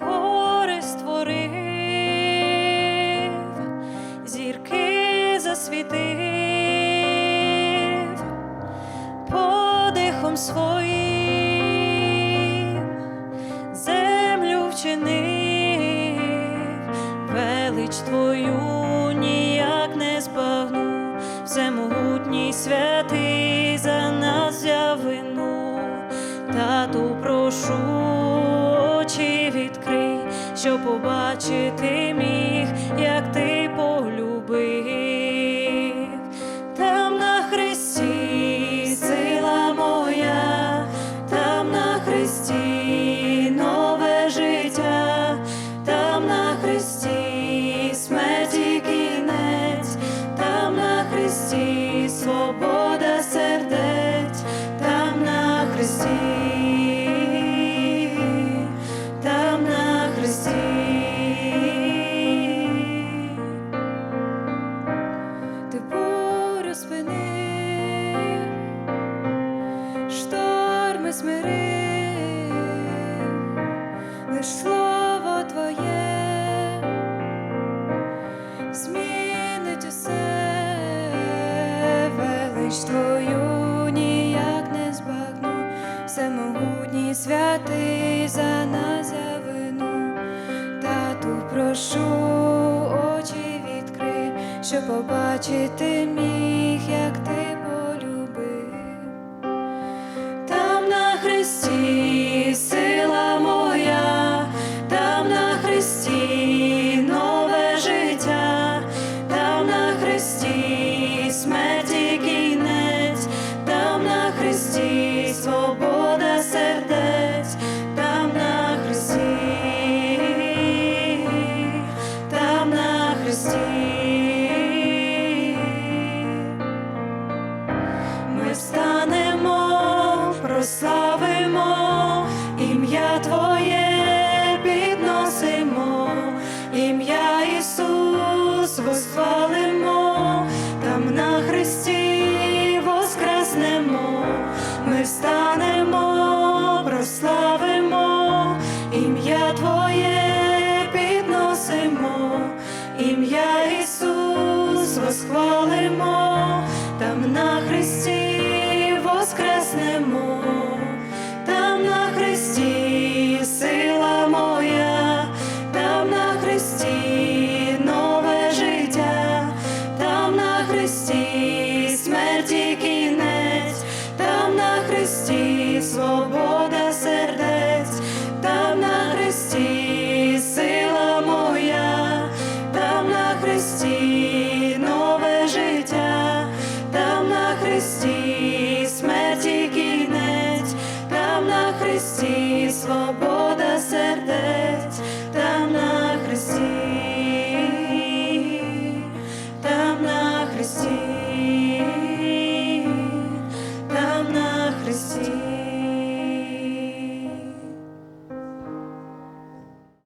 гори створив, зірки засвітив, подихом своїм землю вчинив, велич твою ніяк не збагну, всемогутній святий за нас взяв вину. Тату, прошу, щоб побачити міг, як ти полюбив. Там на хресті сила моя, там на хресті нове життя, там на хресті смерті кінець, там на хресті свобода бурю спинив, шторми смирив, лиш слово твоє змінить усе, велич твою ніяк не збагну, всемогутній святий за нас за вину. Тату, прошу, побачити міг, як ти славимо, ім'я Твоє підносимо, ім'я Ісус восхвалимо, там на Христі воскреснемо, ми встанемо, прославимо, ім'я Твоє підносимо, ім'я Ісус восхвалимо, там на